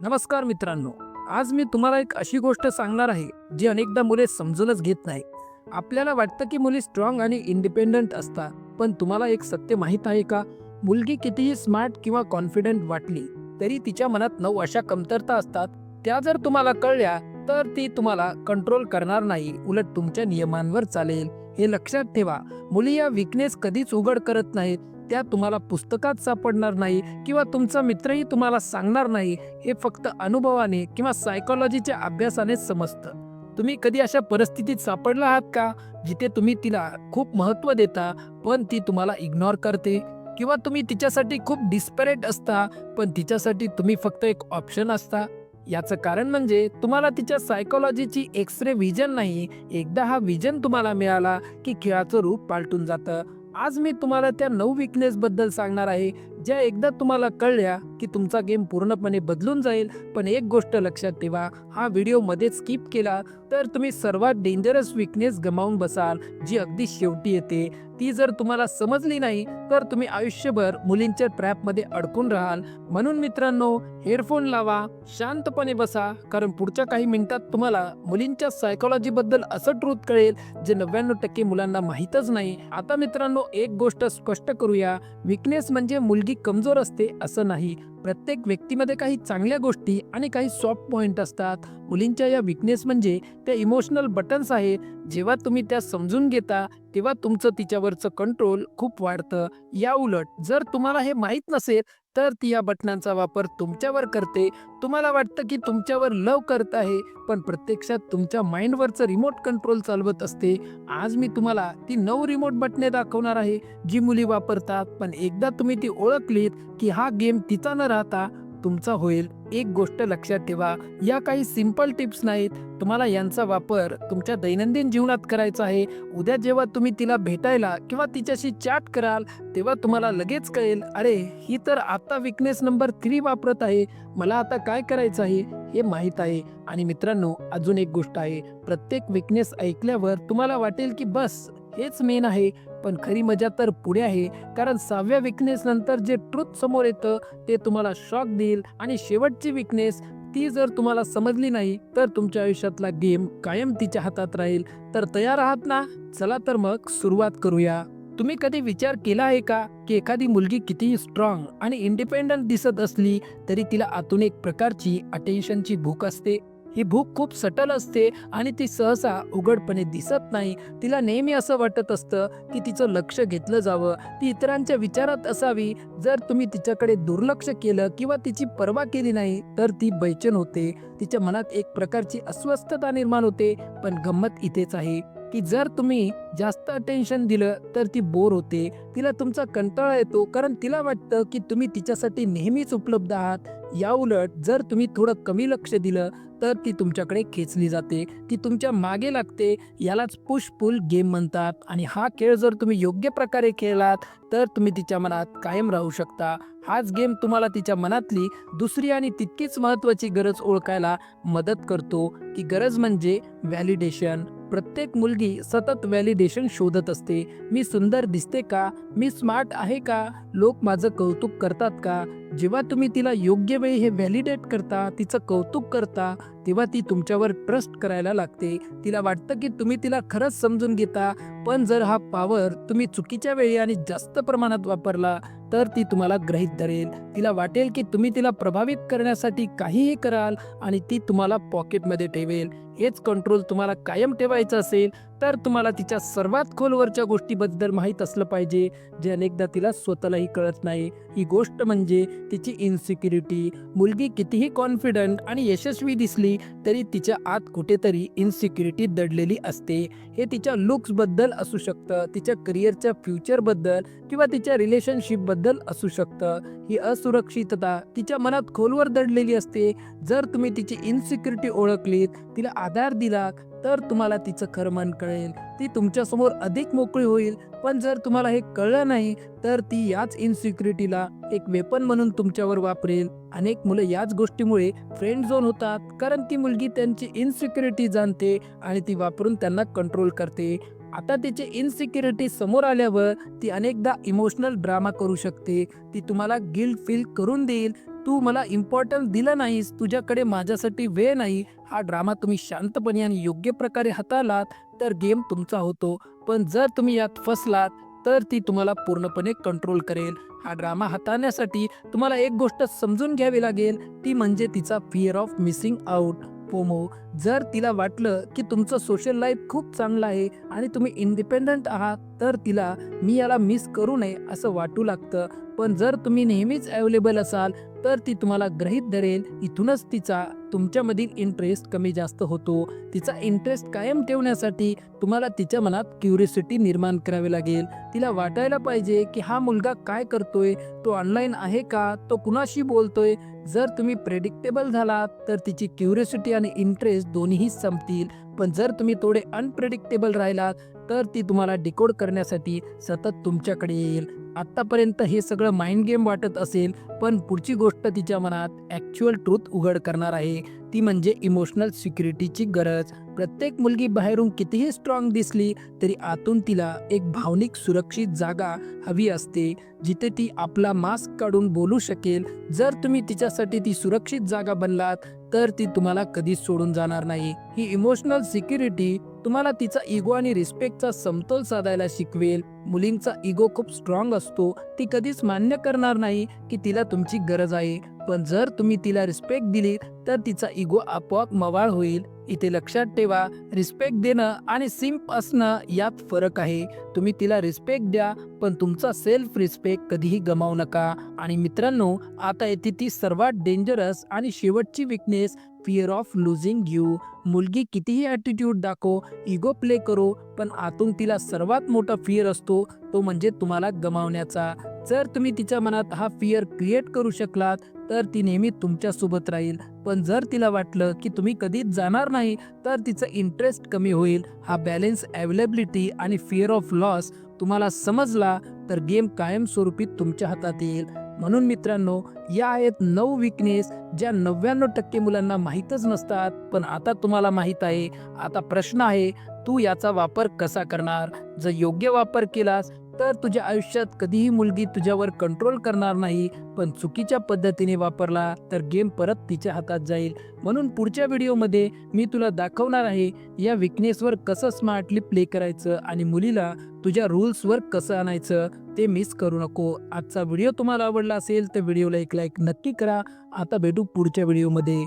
नमस्कार मित्रांनो आज मी तुम्हाला एक अशी गोष्ट सांगणार आहे जी अनेकदा मुले समजूनच घेत नाही आपल्याला वाटतं की मुली स्ट्रॉंग आणि इंडिपेंडंट असतात पण तुम्हाला एक सत्य माहीत आहे का? मुलगी कितीही स्मार्ट किंवा कॉन्फिडंट वाटली तरी तिच्या मनात नऊ अशा कमतरता असतात त्या जर तुम्हाला कळल्या तर ती तुम्हाला कंट्रोल करणार नाही उलट तुमच्या नियमांवर चालेल. हे लक्षात ठेवा मुली या विकनेस कधीच उघड करत नाहीत त्या तुम्हाला पुस्तकात सापडणार नाही किंवा तुमचा मित्रही तुम्हाला सांगणार नाही हे फक्त अनुभवाने किंवा सायकोलॉजीच्या अभ्यासाने समजतं. तुम्ही कधी अशा परिस्थितीत सापडला आहात का जिथे तुम्ही तिला खूप महत्त्व देता पण ती तुम्हाला इग्नोर करते? किंवा तुम्ही तिच्यासाठी खूप डिस्परेट असता पण तिच्यासाठी तुम्ही फक्त एक ऑप्शन असता? याचं कारण म्हणजे तुम्हाला तिच्या सायकोलॉजीची एक्सरे व्हिजन नाही एकदा हा व्हिजन तुम्हाला मिळाला की खेळाचं रूप पालटून जातं. आज मी तुम्हाला त्या नऊ विकनेस बद्दल सांगणार आहे ज्या एकदा तुम्हाला कळल्या की तुमचा गेम पूर्णपणे बदलून जाईल. पण एक गोष्ट लक्षात ठेवा हा व्हिडिओमध्ये स्किप केला तर तुम्ही सर्वात डेंजरस विकनेस गमावून बसाल जी अगदी शेवटी येते. ती जर तुम्हाला समजली नाही तर तुम्ही आयुष्यभर मुलींच्या ट्रॅपमध्ये अडकून राहाल. म्हणून मित्रांनो हेडफोन लावा शांतपणे बसा कारण पुढच्या काही मिनिटात तुम्हाला मुलींच्या सायकोलॉजीबद्दल असं ट्रूथ कळेल जे नव्याण्णव टक्के मुलांना माहीतच नाही. आता मित्रांनो एक गोष्ट स्पष्ट करूया. विकनेस म्हणजे मुलगी कमजोर असते असं नाही. प्रत्येक व्यक्तीमध्ये काही चांगल्या गोष्टी आणि काही सॉफ्ट पॉईंट असतात. मुलींच्या या विकनेस म्हणजे त्या इमोशनल बटन्स आहेत. जेव्हा तुम्ही त्या समजून घेता तेव्हा तुमचं तिच्यावरचं कंट्रोल खूप वाढतं. या उलट जर तुम्हाला हे माहीत नसेल तर ती या बटनांचा वापर तुमच्यावर करते. तुम्हाला वाटतं की तुमच्यावर लव करत आहे पण प्रत्यक्षात तुमच्या माइंडवरचं रिमोट कंट्रोल चालवत असते. आज मी तुम्हाला ती नऊ रिमोट बटणे दाखवणार आहे जी मुली वापरतात. पण एकदा तुम्ही ती ओळखलीत की हा गेम तिचा न राहता तुमचा होईल. एक गोष्ट लक्षात ठेवा. या काही सिंपल टिप्स नाहीत. तुम्हाला यांचा वापर तुमच्या दैनंदिन जीवनात करायचा आहे. उद्या जेव्हा तुम्ही तिला भेटायला किंवा तिच्याशी चॅट कराल तेव्हा तुम्हाला लगेच कळेल अरे ही तर आता विकनेस नंबर थ्री वापरत आहे. मला आता काय करायचं आहे? हे माहीत आहे. आणि मित्रांनो अजून एक गोष्ट आहे. प्रत्येक विकनेस ऐकल्यावर तुम्हाला वाटेल की बस हेच मेन आहे. पण खरी मजा तर पुढे आहे. कारण सहाव्या विकनेस नंतर जे ट्रुथ समोर येतं ते तुम्हाला शॉक देईल आणि शेवटची विकनेस ती जर तुम्हाला समजली नाही तर तुमच्या आयुष्यातला गेम कायम तिच्या हातात राहील. तर तयार आहात ना? चला तर मग सुरुवात करूया. तुम्ही कधी विचार केला आहे का की एखादी मुलगी कितीही स्ट्रॉंग आणि इंडिपेंडंट दिसत असली तरी तिला आतून एक प्रकारची अटेन्शनची भूक असते? ही भूक खूप सटल असते आणि ती सहसा उघडपणे दिसत नाही. तिला नेहमी असं वाटत असतं की तिचं लक्ष घेतलं जावं. ती इतरांच्या विचारात असावी. जर तुम्ही तिच्याकडे दुर्लक्ष केलं किंवा तिची पर्वा केली नाही तर ती बैचन होते. तिच्या मनात एक प्रकारची अस्वस्थता निर्माण होते. पण गंमत इथेच आहे की जर तुम्ही जास्त अटेन्शन दिलं तर ती बोर होते. तिला तुमचा कंटाळा येतो कारण तिला वाटतं की तुम्ही तिच्यासाठी नेहमीच उपलब्ध आहात. या उलट जर तुम्ही थोडं कमी लक्ष दिलं तर ती तुमच्याकडे खेचली जाते ती तुमच्या मागे लागते यालाच पुश पुल गेम म्हणतात. आणि हा खेळ जर तुम्ही योग्य प्रकारे खेळलात तर तुम्ही तिच्या मनात कायम राहू शकता. हाच गेम तुम्हाला तिच्या मनातली दुसरी आणि तितकीच महत्त्वाची गरज ओळखायला मदत करतो. की गरज म्हणजे व्हॅलिडेशन प्रत्येक मुलगी सतत व्हॅलिडेशन शोधत असते. मी सुंदर दिसते का? मी स्मार्ट आहे का? लोक माझं कौतुक करतात का? जेव्हा तुम्ही तिला योग्य वेळी हे व्हॅलिडेट करता तिचं कौतुक करता तेव्हा ती तुमच्यावर ट्रस्ट करायला लागते. तिला वाटतं की तुम्ही तिला खरंच समजून घेता. पण जर हा पॉवर तुम्ही चुकीच्या वेळी आणि जास्त प्रमाणात वापरला तर ती तुम्हाला ग्रहित धरेल. तिला वाटेल की तुम्ही तिला प्रभावित करण्यासाठी काहीही कराल आणि ती तुम्हाला पॉकेटमध्ये ठेवेल. हेच कंट्रोल तुम्हाला कायम ठेवायचं असेल तर तुम्हाला तिच्या सर्वात खोलवरच्या गोष्टीबद्दल माहीत असलं पाहिजे जे अनेकदा तिला स्वतःलाही कळत नाही. ही गोष्ट म्हणजे तिची इन्सिक्युरिटी मुलगी कितीही कॉन्फिडंट आणि यशस्वी दिसली तरी तिच्या आत कुठेतरी इन्सिक्युरिटी दडलेली असते. हे तिच्या लुक्सबद्दल असू शकतं तिच्या करिअरच्या फ्युचरबद्दल किंवा तिच्या रिलेशनशिपबद्दल असू शकतं. ही असुरक्षितता तिच्या मनात खोलवर दडलेली असते. जर तुम्ही तिची इन्सिक्युरिटी ओळखलीत तिला आधार दिला तर तुम्हाला तिचं खरं मन कळेल. ती तुमच्यासमोर अधिक मोकळी होईल. पण जर तुम्हाला हे कळलं नाही तर ती याच इन्सिक्युरिटीला एक वेपन म्हणून तुमच्यावर वापरेल. अनेक मुलं याच गोष्टीमुळे फ्रेंड झोन होतात कारण ती मुलगी त्यांची इन्सिक्युरिटी जाणते आणि ती वापरून त्यांना कंट्रोल करते. आता तिची इनसिक्युरिटी समोर आल्यावर ती अनेकदा इमोशनल ड्रामा करू शकते. ती तुम्हाला गिल्ट फील करून देईल. तू मला इम्पॉर्टन्स दिलं नाहीस. तुझ्याकडे माझ्यासाठी वेळ नाही. हा ड्रामा तुम्ही शांतपणे आणि योग्य प्रकारे हाताळलात तर गेम तुमचा होतो. पण जर तुम्ही यात फसलात तर ती तुम्हाला पूर्णपणे कंट्रोल करेल. हा ड्रामा हाताळण्यासाठी तुम्हाला एक गोष्ट समजून घ्यावी लागेल. ती म्हणजे तिचा fear of missing out FOMO जर तिला वाटलं की तुमचं सोशल लाईफ खूप चांगलं आहे आणि तुम्ही इंडिपेंडंट आहात तर तिला मी याला मिस करू नये असं वाटू लागतं. पण जर तुम्ही नेहमीच अवेलेबल असाल तर ती तुम्हाला ग्रहित धरेल. इथूनच तिचा तुमच्यामधील इंटरेस्ट कमी जास्त होतो. तिचा इंटरेस्ट कायम ठेवण्यासाठी तुम्हाला तिच्या मनात क्युरिसिटी निर्माण करावी लागेल. तिला वाटायला पाहिजे की हा मुलगा काय करतोय? तो ऑनलाईन आहे का? तो कुणाशी बोलतोय? जर तुम्ही प्रेडिक्टेबल झालात तर तिची क्युरिसिटी आणि इंटरेस्ट दोन्हीही संपतील. पण जर तुम्ही थोडे अनप्रेडिक्टेबल राहिलात तर ती तुम्हाला डिकोड करण्यासाठी सतत तुमच्याकडे येईल. आत्तापर्यंत हे सगळं माइंड गेम वाटत असेल पण पुढची गोष्ट तिच्या मनात ॲक्च्युअल ट्रूथ उघड करणार आहे. ती म्हणजे इमोशनल सिक्युरिटीची गरज. प्रत्येक मुलगी बाहेरून कितीही स्ट्रॉंग दिसली तरी आतून तिला एक भावनिक सुरक्षित जागा हवी असते जिथे ती आपला मास्क काढून बोलू शकेल. जर तुम्ही तिच्यासाठी ती सुरक्षित जागा बनलात तर ती तुम्हाला कधीच सोडून जाणार नाही. ही इमोशनल सिक्युरिटी तुम्हाला तिचा इगो आणि रिस्पेक्टचा समतोल साधायला शिकवेल. मुलींचा इगो खूप स्ट्रॉंग असतो. ती कधीच मान्य करणार नाही की तिला तुमची गरज आहे. पण जर तुम्ही तिला रिस्पेक्ट दिली तर तिचा इगो आपोआप मवाळ होईल. इथे लक्षात ठेवा रिस्पेक्ट देणं आणि सिम्प असणं यात फरक आहे. तुम्ही तिला रिस्पेक्ट द्या पण तुमचा सेल्फ रिस्पेक्ट कधीही गमावू नका. आणि मित्रांनो आता येते ती सर्वात डेंजरस आणि शेवटची weakness fear of losing you मुलगी कितीही ॲटिट्यूड दाखव इगो प्ले करो पण आतून तिला सर्वात मोठा फिअर असतो तो म्हणजे तुम्हाला गमावण्याचा. जर तुम्ही तिच्या मनात हा फिअर क्रिएट करू शकलात तर ती नेहमी तुमच्यासोबत राहील. पण जर तिला वाटलं की तुम्ही कधीच जाणार नाही तर तिचं इंटरेस्ट कमी होईल. हा बॅलेन्स अवेलेबिलिटी आणि फिअर ऑफ लॉस तुम्हाला समजला तर गेम कायमस्वरूपी तुमच्या हातात येईल. म्हणून मित्रांनो या आहेत नऊ विकनेस ज्या नव्याण्णव टक्के मुलांना माहीतच नसतात. पण आता तुम्हाला माहीत आहे आता प्रश्न आहे तू याचा वापर कसा करणार? जर योग्य वापर केलास तर तुझ्या आयुष्यात कधीही मुलगी तुझ्यावर कंट्रोल करणार नाही पण चुकीच्या पद्धतीने वापरला तर गेम परत तिच्या हातात जाईल. म्हणून पुढच्या व्हिडिओमध्ये मी तुला दाखवणार आहे या विकनेसवर कसं स्मार्टली प्ले करायचं आणि मुलीला तुझ्या रूल्सवर कसं आणायचं ते मिस करू नको. आजचा व्हिडिओ तुम्हाला आवडला असेल तर व्हिडिओला एक लाईक नक्की करा. आता भेटू पुढच्या व्हिडिओमध्ये.